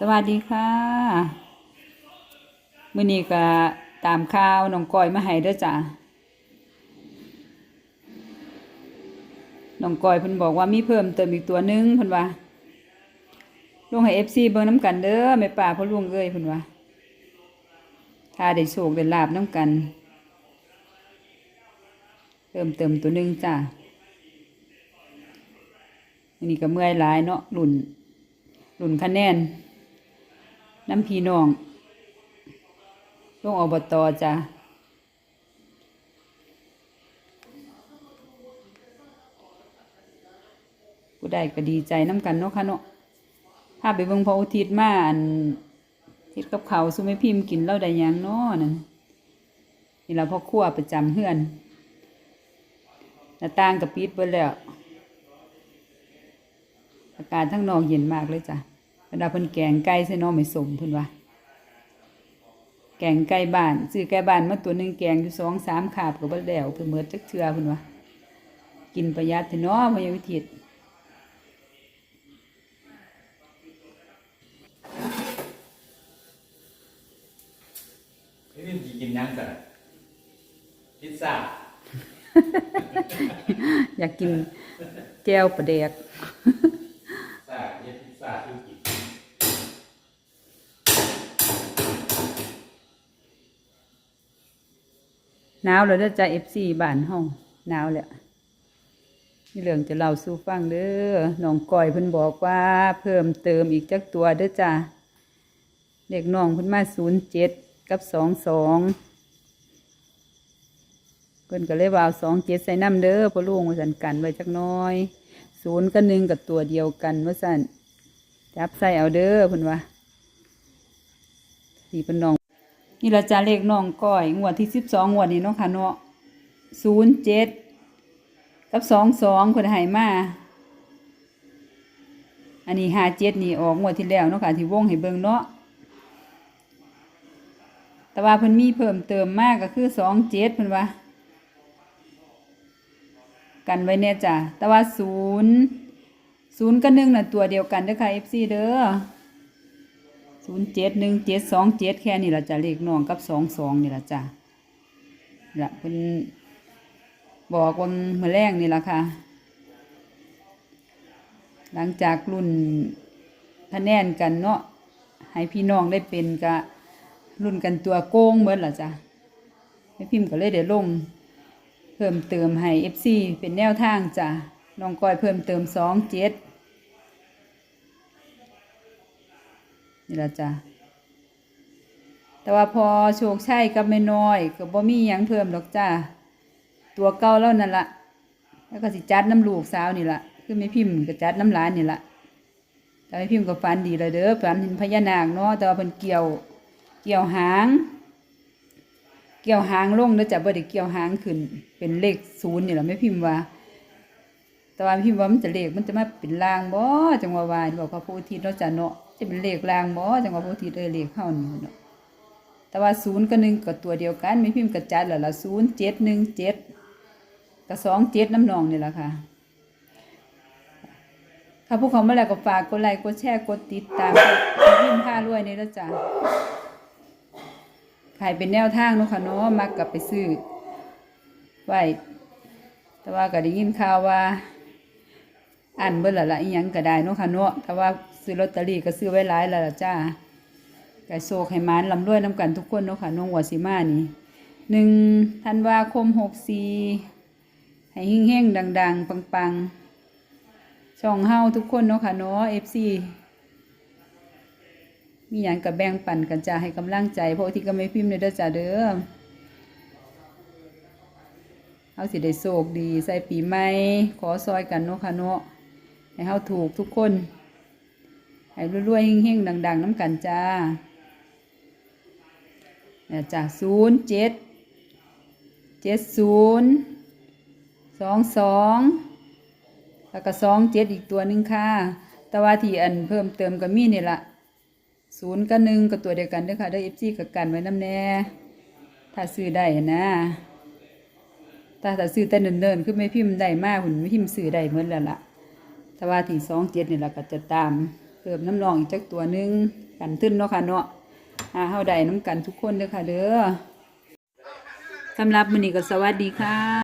สวัสดีค่ะมื้อนี้ก็ตามข่าวน้องก้อยมาให้ด้อจ้ะน้องก้อยเพิ่นบอกว่ามีเพิ่มเติมอีกตัวหนึงเพิ่นว่าลงให้ FC เบิ่งน้ำกันเด้อแม่ป้าพ่อลุงเอ้ยเพิ่นว่าถ้าได้โชคได้ลาบน้ำกัน เพิ่มเติมตัวหนึงจ้ะอันนี้ก็เมื่อยหลายเนาะรุ่นรุ่นคะแนน น้ำพี่น้องลงอบตจ้ะผู้ใดก็ดีใจน้ำกันเนาะค่ะเนาะพาไปเบิ่งพระอุทิศมาอันทิศกับเขาวสุไม่พิมพ์กินเล่าได้ยังเนาะนั่นนี่เราพ่อครัวประจำเฮือนหน้าต่างกับปิดเบิดแล้ว อากาศทั้งนอกเย็นมากเลยจ้ะ บรรดาเพิ่นแกงไก่ใส่หน้องไม่สมเพิ่นว่า แกงไก่บ้านซื้อไก่บ้านมาตัวหนึงแกงอยู่สองสามขาบก็บ่แล้วเพิ่นเมิดจักเทื่อเพิ่นว่า กินประหยัดเถอะเนาะพยาวิทิตไม่มีกี่กินยังกันพิซซ่าอยากกินแจ่วปลาแดก หนาวแล้วเด้อจ้ะ FC บ้านเฮาหนาวแล้วนี่เรื่องจะเล่าสู่ฟังเด้อน้องก้อยเพิ่นบอกว่าเพิ่มเติมอีกจักตัวเด้อจ้ะเด็กน้องเพิ่นมา07กับ22เพิ่นก็เลยว่าเอา27ใส่น้ำเด้อพ่อลุงว่าซั่นกันไว้จักน้อย0กับ1กับตัวเดียวกันว่าซั่นจับใส่เอาเด้อเพิ่นว่าสีเพิ่นน้อง นี่ละจ้าเลขน้องก้อย งวดที่สิบสองงวดนี้เนาะค่ะเนาะศูนย์เจ็ดกับสองสองคนหายมา อันนี้ห้าเจ็ดนี่ออกงวดที่แล้วเนาะค่ะที่วงให้เบิ่งเนาะแต่ว่าเพิ่นมีเพิ่มเติมมากก็คือสองเจ็ดเพิ่นว่า กันไว้เนี่ยจ้ะแต่ว่าศูนย์ศูนย์กับหนึ่งน่ะตัวเดียวกันเด้อค่ะ FC เด้อ ศูนย์เจ็ดหนึ่งเจ็ดสองเจ็ดแค่นี้ละจ้ะเลขน้องกับสองสองนี่ละจ้ะละเพิ่นบอกวันมือแรกนี่ละค่ะ หลังจากรุ่นคะแนนกันเนาะให้พี่น้องได้เป็นกะรุ่นกันตัวโกงเหมือนละจ้ะให้พิมพ์ก็เลยได้ลง เพิ่มเติมให้ FC เป็นแนวทางจ้ะน้องก้อยเพิ่มเติมสองเจ็ด นี่ละจ้ะแต่ว่าพอโชคชัยกับแม่น้อยก็บ่มีหยังเพิ่มดอกจ้าตัวเก่าแล้วนั่นละแล้วก็สิจัดน้ำลูกสาวนี่ละคือไม่พิมพ์ก็จัดน้ำหลานนี่ละแต่ไม่พิมพ์ก็ฝันดีเลยเด้อฝันเห็นพญานาคเนาะแต่ว่าเพิ่นเกี่ยวเกี่ยวหาง เกี่ยวหางลงเด้อจ้ะบ่ได้เกี่ยวหางขึ้น เป็นเลขศูนย์นี่ละไม่พิมพ์ว่า แต่ว่าพิมพ์ว่ามันจะเลขมันจะมาเป็นลางบ่จังว่าว่าบอกพระพุทธทิศเนาะจ้ะเนาะ จะเป็นเลขลางบ่จังว่าพระพุทธทิเอ้ยเลขเข้านี่เนาะแต่ว่าศูนย์กับหนึ่งก็ตัวเดียวกันไม่พิมพ์กระจัดแล้วล่ะศูนย์เจ็ดหนึ่งเจ็ดกับสองเจ็ดน้ำนองนี่แหละค่ะถ้าพวกเขามาแล้วก็ฝากกดไลค์กดแชร์กดติดตามพิมพ์ผ้ารวยนี่แล้วจ้ะขายเป็นแนวทางเนาะค่ะเนาะมักกลับไปซื้อไว้แต่ว่าก็ได้ยินข่าวว่า อันเบิ่ละละอีหยังก็ได้เนาะค่ะเนาะแต่ว่าซื้อลอตเตอรี่ก็ซื้อไว้หลายแล้วล่ะจ้าไก่โซกให้มานลำดวยน้ำกันทุกคนเนาะค่ะน้องวัวสิมานี่หนึ่งธันวาคมหกสี่ให้เฮงๆดัง ๆ ปังๆช่องเฮาทุกคนเนาะค่ะเนาะเอฟซีมีหยังกับแบ่งปันกันจ้าให้กำลังใจเพราะที่ก็ไม่พิมพ์เลยเด้อจ้าเด้อเฮาสิได้โชคดีใส่ปีใหม่ขอซอยกันเนาะค่ะเนาะ ให้เฮาถูกทุกคน ให้รวยๆเฮงๆ ดัง ๆน้ำกันจ้าจ้าศูนย์เจ็ดเจ็ดศูนย์สองสองแล้วก็สองเจ็ดอีกตัวหนึ่งค่ะแต่ว่าที่อันเพิ่มเติมก็มีนี่ละศูนย์กับหนึ่งกับตัวเดียวกันด้อค่ะได้เอฟซีกับกันไว้น้ำแน่ถ้าซื้อได้นะถ้าถ้าซื้อแต่เนิ่นๆคือไม่พิมพ์ได้มากหุ่นไม่พิมพ์ซื้อได้เหมือนแล้วล่ะ แต่ว่าที่สองเจ็ดนี่แหละก็จะตามเพิ่มน้ำรองอีกจักตัวหนึงกันทึ้นเนาะค่ะเนาะหาเฮาได้น้ำกันทุกคนเด้อค่ะเด้อสำหรับมื้อนี้ก็สวัสดีค่ะ